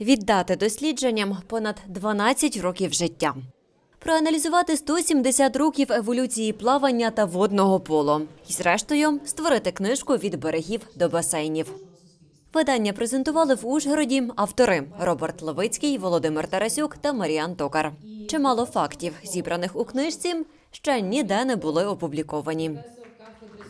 Віддати дослідженням понад 12 років життя. Проаналізувати 170 років еволюції плавання та водного поло. І, зрештою, створити книжку від берегів до басейнів. Видання презентували в Ужгороді автори Роберт Левицький, Володимир Тарасюк та Маріан Токар. Чимало фактів, зібраних у книжці, ще ніде не були опубліковані.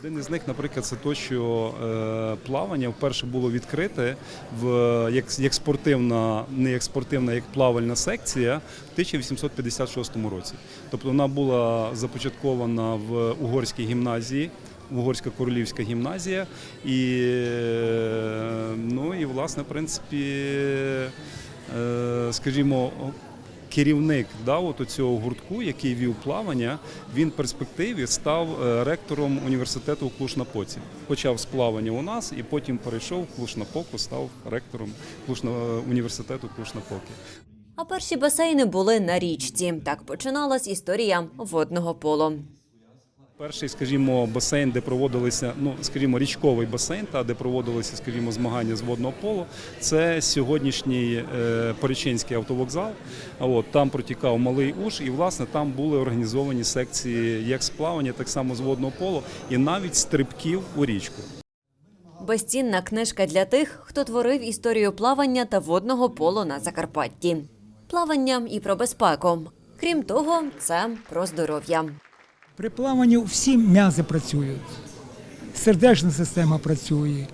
Один із них, наприклад, це то, що е, плавання вперше було відкрите в як, як спортивна, не як спортивна, як плавальна секція в 1856 році. Тобто вона була започаткована в угорській гімназії. Угорська королівська гімназія, і е, ну і власне, в принципі, е, скажімо, керівник да, от цього гуртку, який вів плавання, він в перспективі став е, ректором університету Клуш-Напоці. Почав з плавання у нас і потім перейшов в Клуш-Напоку, став ректором університету Клуш-Напоки. А перші басейни були на річці. Так починалась історія водного поло. Перший, скажімо, басейн, де проводилися, ну скажімо, річковий басейн, та де проводилися, скажімо, змагання з водного полу, це сьогоднішній е, Порічинський автовокзал. От там протікав малий уж, і власне там були організовані секції як з плавання, так само з водного полу, і навіть стрибків у річку. Безцінна книжка для тих, хто творив історію плавання та водного поло на Закарпатті. Плавання і про безпеку. Крім того, це про здоров'я. При плаванні всі м'язи працюють, сердечна система працює.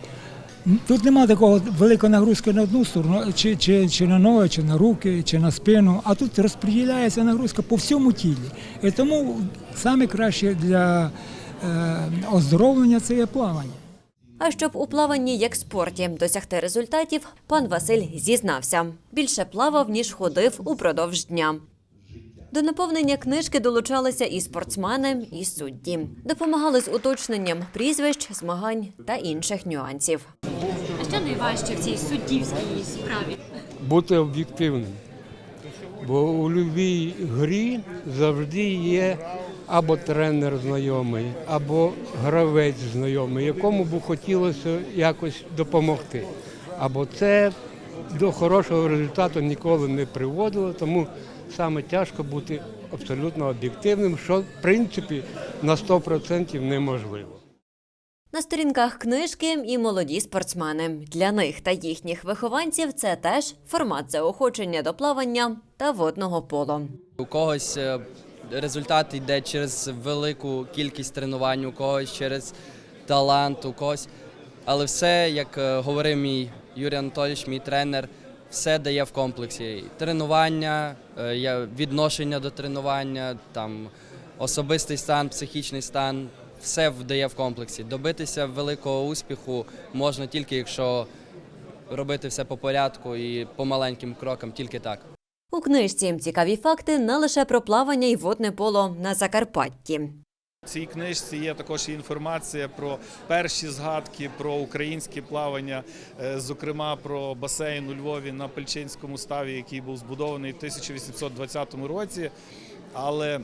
Тут немає такого великої нагрузки на одну сторону, чи, чи, чи на ноги, чи на руки, чи на спину, а тут розподіляється нагрузка по всьому тілі. І тому саме краще для е, оздоровлення це є плавання. А щоб у плаванні як спорті досягти результатів, пан Василь зізнався. Більше плавав, ніж ходив упродовж дня. До наповнення книжки долучалися і спортсмени, і судді. Допомагали з уточненням прізвищ, змагань та інших нюансів. А що найважче в цій суддівській справі? бути об'єктивним. Бо у будь-якій грі завжди є або тренер знайомий, або гравець знайомий, якому б хотілося якось допомогти. Або це до хорошого результату ніколи не приводило, тому саме тяжко бути абсолютно об'єктивним, що в принципі на 100% неможливо. На сторінках книжки і молоді спортсмени. Для них та їхніх вихованців це теж формат заохочення до плавання та водного поло. У когось е, результат йде через велику кількість тренувань, у когось через талант, у когось. Але все, як е, говорив мій Юрій Анатолійович, мій тренер, все дає в комплексі. Тренування, е, відношення до тренування, там, особистий стан, психічний стан, все вдає в комплексі. Добитися великого успіху можна тільки якщо робити все по порядку і по маленьким крокам, тільки так. У книжці цікаві факти не лише про плавання і водне поло на Закарпатті. В цій книжці є також інформація про перші згадки про українське плавання, е, зокрема про басейн у Львові на Пельчинському ставі, який був збудований в 1820 році. Але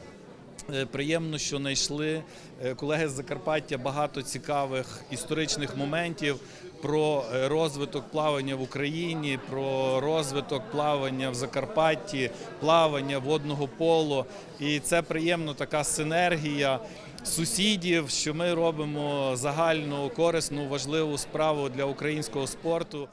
е, приємно, що знайшли е, колеги з Закарпаття багато цікавих історичних моментів про е, розвиток плавання в Україні, про розвиток плавання в Закарпатті, плавання водного поло. І це приємно така синергія сусідів, що ми робимо загальну корисну важливу справу для українського спорту.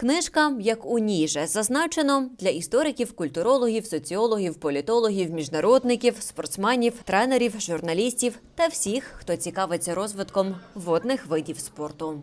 Книжка, як у ній же зазначено, для істориків, культурологів, соціологів, політологів, міжнародників, спортсменів, тренерів, журналістів та всіх, хто цікавиться розвитком водних видів спорту.